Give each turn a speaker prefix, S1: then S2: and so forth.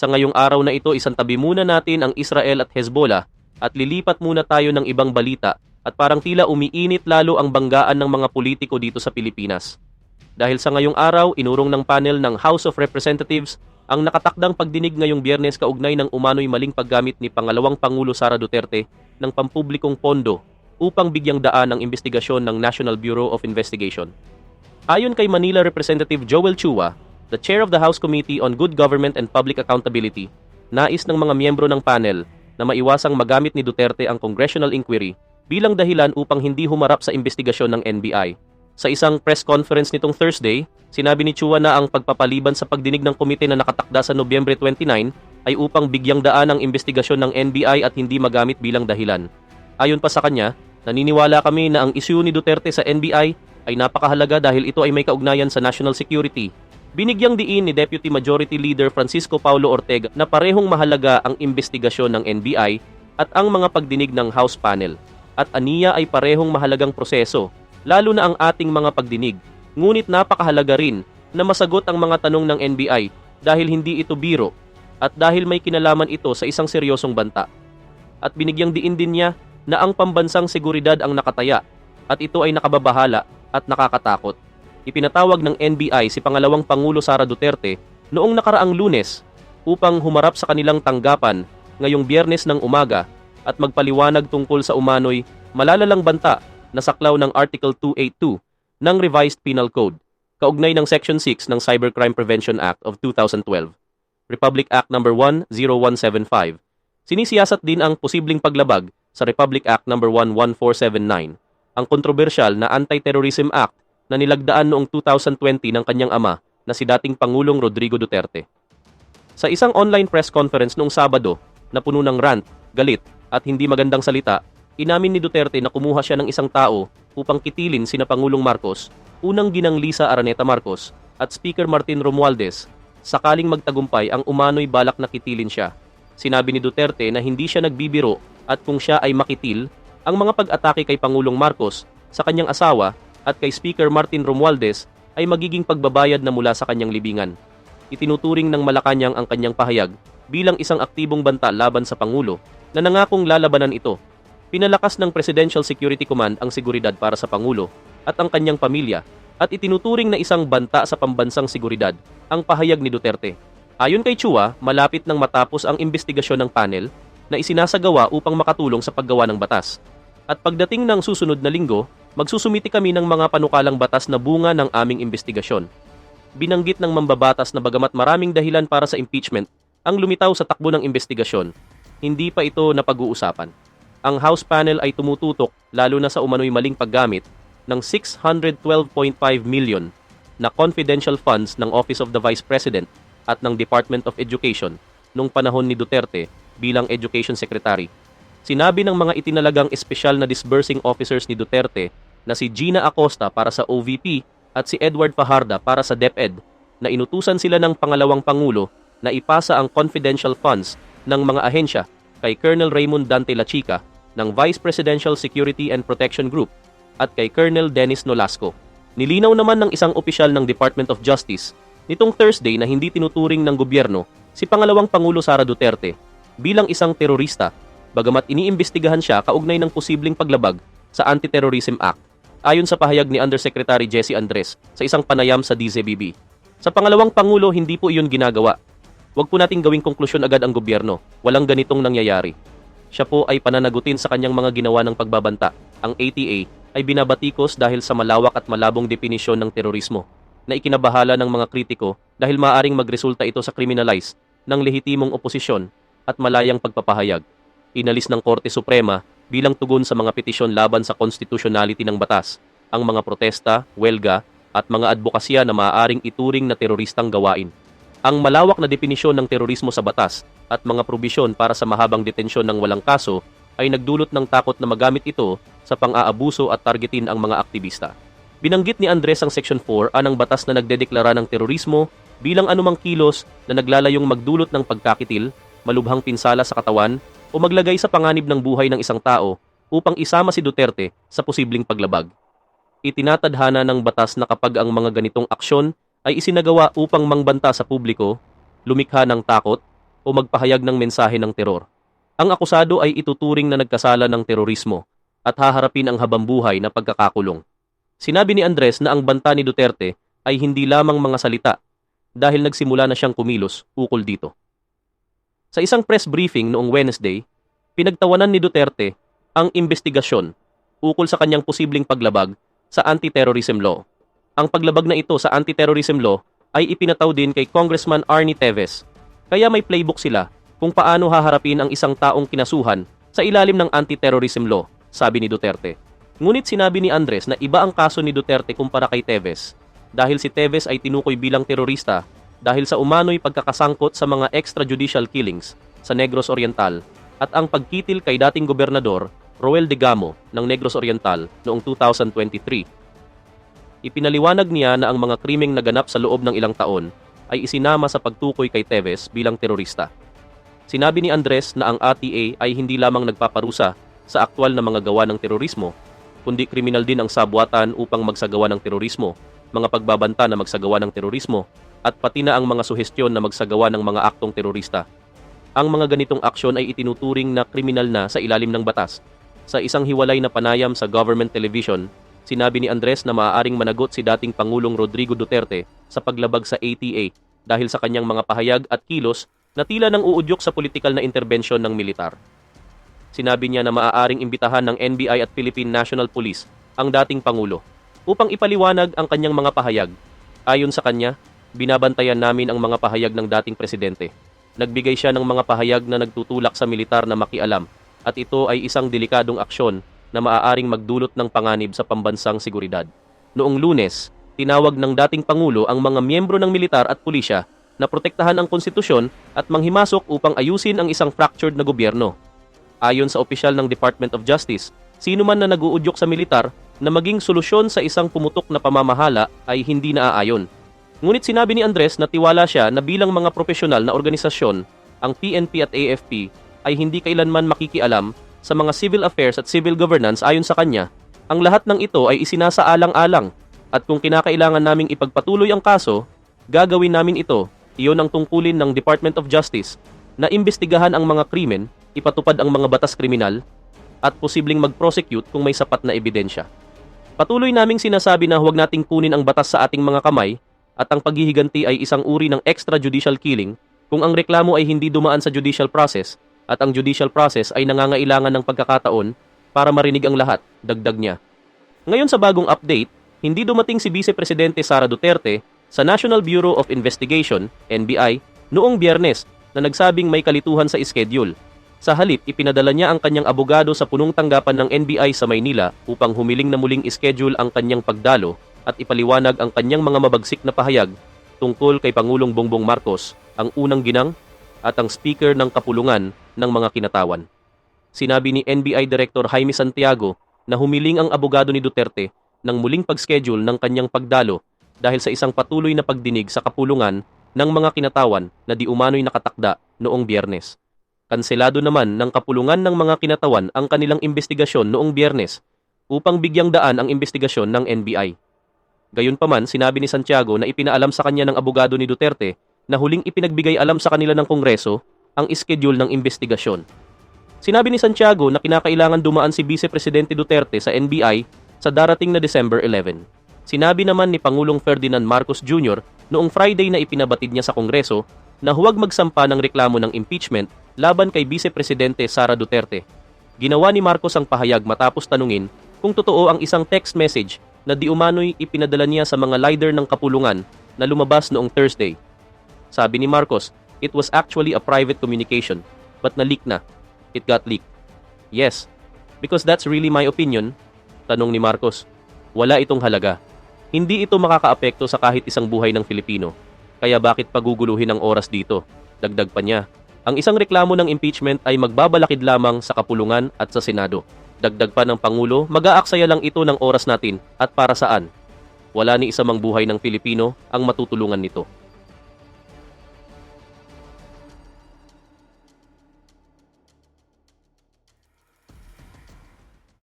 S1: Sa ngayong araw na ito, isang tabi muna natin ang Israel at Hezbollah at lilipat muna tayo ng ibang balita at parang tila umiinit lalo ang banggaan ng mga politiko dito sa Pilipinas. Dahil sa ngayong araw, inurong ng panel ng House of Representatives ang nakatakdang pagdinig ngayong biyernes kaugnay ng umano'y maling paggamit ni Pangalawang Pangulo Sara Duterte ng pampublikong pondo upang bigyang daan ang investigasyon ng National Bureau of Investigation. Ayon kay Manila Representative Joel Chua, the chair of the House Committee on Good Government and Public Accountability, nais ng mga miyembro ng panel na maiwasang magamit ni Duterte ang congressional inquiry bilang dahilan upang hindi humarap sa investigasyon ng NBI. Sa isang press conference nitong Thursday, sinabi ni Chua na ang pagpapaliban sa pagdinig ng komite na nakatakda sa Nobyembre 29 ay upang bigyang daan ang investigasyon ng NBI at hindi magamit bilang dahilan. Ayon pa sa kanya, naniniwala kami na ang isyu ni Duterte sa NBI ay napakahalaga dahil ito ay may kaugnayan sa national security. Binigyang diin ni Deputy Majority Leader Francisco Paulo Ortega na parehong mahalaga ang investigasyon ng NBI at ang mga pagdinig ng House panel. At aniya ay parehong mahalagang proseso lalo na ang ating mga pagdinig. Ngunit napakahalaga rin na masagot ang mga tanong ng NBI dahil hindi ito biro at dahil may kinalaman ito sa isang seryosong banta. At binigyang diin din niya na ang pambansang seguridad ang nakataya at ito ay nakababahala at nakakatakot. Ipinatawag ng NBI si Pangalawang Pangulo Sara Duterte noong nakaraang lunes upang humarap sa kanilang tanggapan ngayong biyernes ng umaga at magpaliwanag tungkol sa umano'y malalalang banta na saklaw ng Article 282 ng Revised Penal Code, kaugnay ng Section 6 ng Cybercrime Prevention Act of 2012, Republic Act No. 10175. Sinisiyasat din ang posibleng paglabag sa Republic Act No. 11479, ang kontrobersyal na Anti-Terrorism Act na nilagdaan noong 2020 ng kanyang ama na si dating Pangulong Rodrigo Duterte. Sa isang online press conference noong Sabado na puno ng rant, galit at hindi magandang salita, Inamin ni Duterte na kumuha siya ng isang tao upang kitilin sina Pangulong Marcos, unang ginang Lisa Araneta Marcos at Speaker Martin Romualdez sakaling magtagumpay ang umano'y balak na kitilin siya. Sinabi ni Duterte na hindi siya nagbibiro at kung siya ay makitil, ang mga pag-atake kay Pangulong Marcos sa kanyang asawa at kay Speaker Martin Romualdez ay magiging pagbabayad na mula sa kanyang libingan. Itinuturing ng Malacanang ang kanyang pahayag bilang isang aktibong banta laban sa Pangulo na nangakong lalabanan ito Pinalakas ng Presidential Security Command ang seguridad para sa Pangulo at ang kanyang pamilya at itinuturing na isang banta sa pambansang seguridad ang pahayag ni Duterte. Ayon kay Chua, malapit nang matapos ang investigasyon ng panel na isinasagawa upang makatulong sa paggawa ng batas. At pagdating ng susunod na linggo, magsusumiti kami ng mga panukalang batas na bunga ng aming investigasyon. Binanggit ng mambabatas na bagamat maraming dahilan para sa impeachment ang lumitaw sa takbo ng investigasyon, hindi pa ito napag-uusapan ang House panel ay tumututok lalo na sa umano'y maling paggamit ng 612.5 million na confidential funds ng Office of the Vice President at ng Department of Education nung panahon ni Duterte bilang Education Secretary. Sinabi ng mga itinalagang espesyal na disbursing officers ni Duterte na si Gina Acosta para sa OVP at si Edward Fajarda para sa DepEd na inutusan sila ng pangalawang pangulo na ipasa ang confidential funds ng mga ahensya kay Colonel Raymond Dante Lachica ng Vice Presidential Security and Protection Group at kay Colonel Dennis Nolasco. Nilinaw naman ng isang opisyal ng Department of Justice nitong Thursday na hindi tinuturing ng gobyerno si pangalawang Pangulo Sara Duterte bilang isang terorista bagamat iniimbestigahan siya kaugnay ng posibleng paglabag sa Anti-Terrorism Act ayon sa pahayag ni Undersecretary Jesse Andres sa isang panayam sa DZBB. Sa pangalawang Pangulo, hindi po iyon ginagawa. Huwag po nating gawing konklusyon agad ang gobyerno. Walang ganitong nangyayari siya po ay pananagutin sa kanyang mga ginawa ng pagbabanta. Ang ATA ay binabatikos dahil sa malawak at malabong definisyon ng terorismo na ikinabahala ng mga kritiko dahil maaring magresulta ito sa criminalize ng lehitimong oposisyon at malayang pagpapahayag. Inalis ng Korte Suprema bilang tugon sa mga petisyon laban sa constitutionality ng batas, ang mga protesta, welga, at mga advokasya na maaaring ituring na teroristang gawain. Ang malawak na definisyon ng terorismo sa batas at mga probisyon para sa mahabang detensyon ng walang kaso ay nagdulot ng takot na magamit ito sa pang-aabuso at targetin ang mga aktivista. Binanggit ni Andres ang Section 4 anang batas na nagdedeklara ng terorismo bilang anumang kilos na naglalayong magdulot ng pagkakitil, malubhang pinsala sa katawan o maglagay sa panganib ng buhay ng isang tao upang isama si Duterte sa posibleng paglabag. Itinatadhana ng batas na kapag ang mga ganitong aksyon ay isinagawa upang mangbanta sa publiko, lumikha ng takot, o magpahayag ng mensahe ng teror. Ang akusado ay ituturing na nagkasala ng terorismo at haharapin ang habambuhay na pagkakakulong. Sinabi ni Andres na ang banta ni Duterte ay hindi lamang mga salita dahil nagsimula na siyang kumilos ukol dito. Sa isang press briefing noong Wednesday, pinagtawanan ni Duterte ang investigasyon ukol sa kanyang posibleng paglabag sa anti-terrorism law. Ang paglabag na ito sa anti-terrorism law ay ipinataw din kay Congressman Arnie Teves. Kaya may playbook sila kung paano haharapin ang isang taong kinasuhan sa ilalim ng anti-terrorism law, sabi ni Duterte. Ngunit sinabi ni Andres na iba ang kaso ni Duterte kumpara kay Teves dahil si Teves ay tinukoy bilang terorista dahil sa umano'y pagkakasangkot sa mga extrajudicial killings sa Negros Oriental at ang pagkitil kay dating gobernador Roel de Gamo ng Negros Oriental noong 2023. Ipinaliwanag niya na ang mga krimeng naganap sa loob ng ilang taon ay isinama sa pagtukoy kay Teves bilang terorista. Sinabi ni Andres na ang ATA ay hindi lamang nagpaparusa sa aktwal na mga gawa ng terorismo, kundi kriminal din ang sabwatan upang magsagawa ng terorismo, mga pagbabanta na magsagawa ng terorismo, at pati na ang mga suhestyon na magsagawa ng mga aktong terorista. Ang mga ganitong aksyon ay itinuturing na kriminal na sa ilalim ng batas. Sa isang hiwalay na panayam sa government television, sinabi ni Andres na maaaring managot si dating Pangulong Rodrigo Duterte sa paglabag sa ATA dahil sa kanyang mga pahayag at kilos na tila nang uudyok sa politikal na interbensyon ng militar. Sinabi niya na maaaring imbitahan ng NBI at Philippine National Police ang dating Pangulo upang ipaliwanag ang kanyang mga pahayag. Ayon sa kanya, binabantayan namin ang mga pahayag ng dating presidente. Nagbigay siya ng mga pahayag na nagtutulak sa militar na makialam at ito ay isang delikadong aksyon na maaaring magdulot ng panganib sa pambansang seguridad. Noong lunes, tinawag ng dating Pangulo ang mga miyembro ng militar at pulisya na protektahan ang konstitusyon at manghimasok upang ayusin ang isang fractured na gobyerno. Ayon sa opisyal ng Department of Justice, sino man na naguudyok sa militar na maging solusyon sa isang pumutok na pamamahala ay hindi naaayon. Ngunit sinabi ni Andres na tiwala siya na bilang mga profesional na organisasyon, ang PNP at AFP ay hindi kailanman makikialam sa mga civil affairs at civil governance ayon sa kanya. Ang lahat ng ito ay isinasaalang-alang at kung kinakailangan naming ipagpatuloy ang kaso, gagawin namin ito. Iyon ang tungkulin ng Department of Justice na imbestigahan ang mga krimen, ipatupad ang mga batas kriminal, at posibleng mag-prosecute kung may sapat na ebidensya. Patuloy naming sinasabi na huwag nating kunin ang batas sa ating mga kamay at ang paghihiganti ay isang uri ng extrajudicial killing kung ang reklamo ay hindi dumaan sa judicial process at ang judicial process ay nangangailangan ng pagkakataon para marinig ang lahat, dagdag niya. Ngayon sa bagong update, hindi dumating si Vice Presidente Sara Duterte sa National Bureau of Investigation, NBI, noong biyernes na nagsabing may kalituhan sa schedule. Sa halip, ipinadala niya ang kanyang abogado sa punong tanggapan ng NBI sa Maynila upang humiling na muling schedule ang kanyang pagdalo at ipaliwanag ang kanyang mga mabagsik na pahayag tungkol kay Pangulong Bongbong Marcos, ang unang ginang at ang speaker ng kapulungan ng mga kinatawan. Sinabi ni NBI Director Jaime Santiago na humiling ang abogado ni Duterte ng muling pag-schedule ng kanyang pagdalo dahil sa isang patuloy na pagdinig sa kapulungan ng mga kinatawan na di umano'y nakatakda noong biyernes. Kanselado naman ng kapulungan ng mga kinatawan ang kanilang investigasyon noong biyernes upang bigyang daan ang investigasyon ng NBI. Gayunpaman, sinabi ni Santiago na ipinaalam sa kanya ng abogado ni Duterte na huling ipinagbigay alam sa kanila ng Kongreso ang schedule ng investigasyon. Sinabi ni Santiago na kinakailangan dumaan si Vice Presidente Duterte sa NBI sa darating na December 11. Sinabi naman ni Pangulong Ferdinand Marcos Jr. noong Friday na ipinabatid niya sa Kongreso na huwag magsampa ng reklamo ng impeachment laban kay Vice Presidente Sara Duterte. Ginawa ni Marcos ang pahayag matapos tanungin kung totoo ang isang text message na di umano'y ipinadala niya sa mga leader ng kapulungan na lumabas noong Thursday. Sabi ni Marcos, it was actually a private communication, but na-leak na. It got leaked. Yes, because that's really my opinion, tanong ni Marcos. Wala itong halaga. Hindi ito makakaapekto sa kahit isang buhay ng Filipino. Kaya bakit paguguluhin ang oras dito? Dagdag pa niya, ang isang reklamo ng impeachment ay magbabalakid lamang sa kapulungan at sa Senado. Dagdag pa ng Pangulo, mag-aaksaya lang ito ng oras natin at para saan? Wala ni isa mang buhay ng Pilipino ang matutulungan nito.